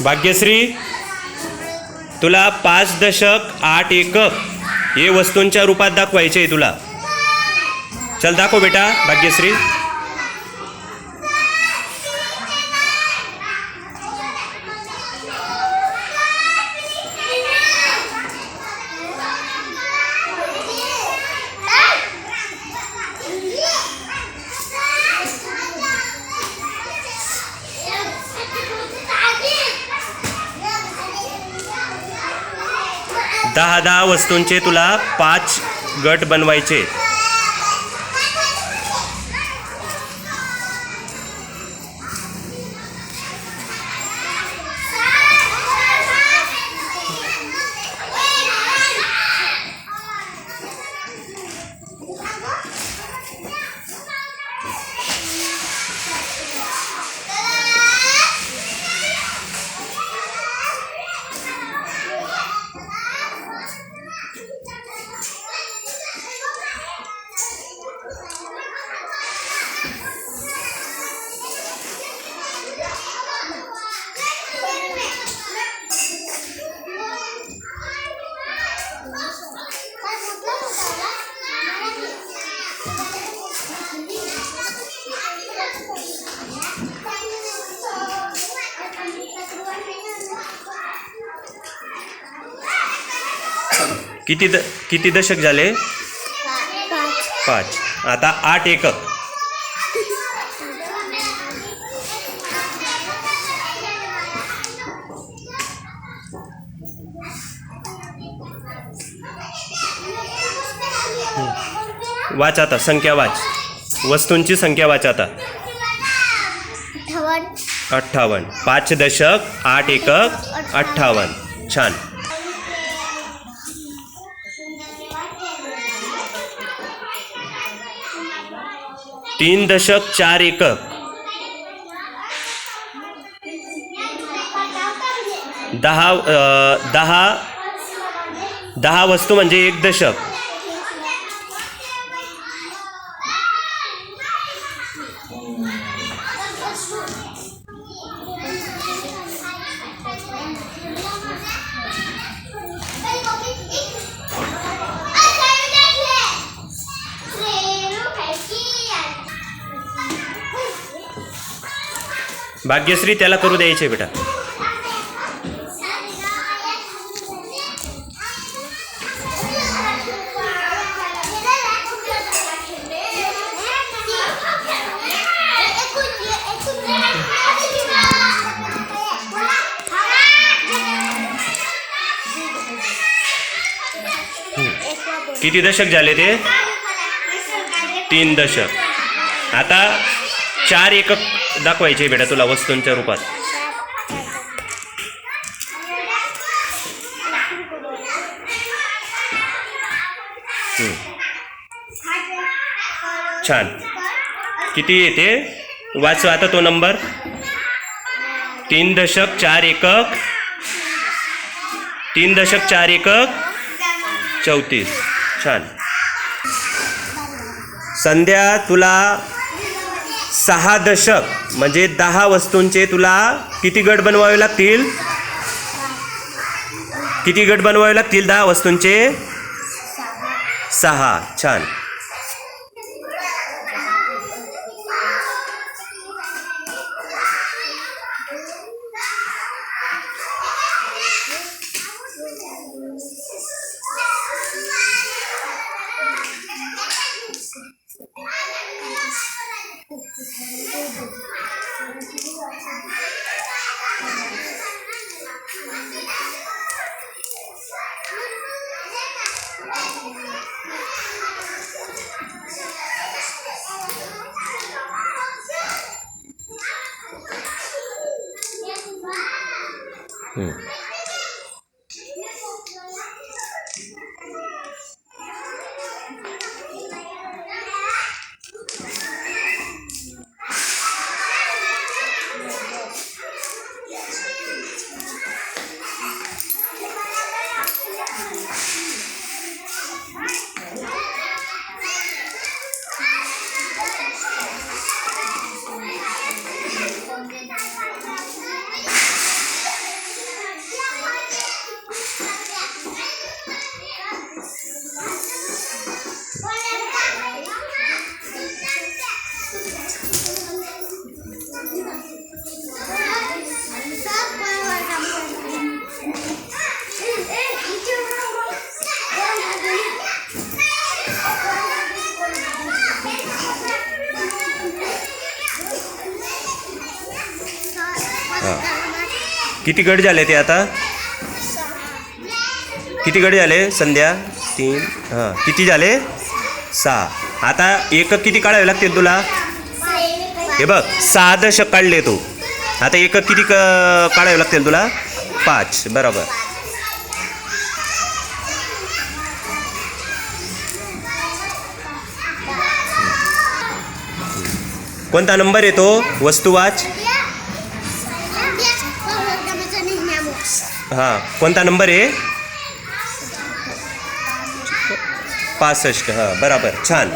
भाग्यश्री तुला पाच दशक आठ एकक हे वस्तूंच्या रूपात दाखवायचे आहे तुला. चल दाखव बेटा भाग्यश्री. दहा दहा वस्तूंचे तुला पाच गट बनवायचे. किती द किती दशक झाले? पाच. आता आठ एकक वाच आता संख्या वाच. वस्तूंची संख्या वाच आता. अठ्ठावन्न. पाच दशक आठ एकक अठ्ठावन्न. छान. तीन दशक चार एकक. दहा दहा दहा वस्तू म्हणजे एक दशक. भाग्यश्री त्याला करू द्यायचे बेटा. किती दशक झाले ते? तीन दशक. आता चार एकक दाखवायचे बेटा तुला वस्तूंच्या रूपात. छान. किती येते? वाचू आता तो नंबर. तीन दशक चार एकक. तीन दशक चार एकक. चौतीस. छान. संध्या तुला सहा दशक म्हणजे दहा वस्तूंचे तुला किती गट बनवावे लागतील? किती गट बनवावे लागतील दहा वस्तूंचे? सहा. छान. 嗯。किती गट झाले ते आता? किती गट झाले संध्या? तीन हां. किती झाले? सहा. आता एकक किती काढावे लागतील तुला? हे बघ सहा दशक काढले तू. आता एकक किती क काढावे लागतील तुला? पाच. बरोबर. कोणता नंबर येतो वस्तुवाच? हां कोणता नंबर आहे? पासष्ट. हां बरोबर छान.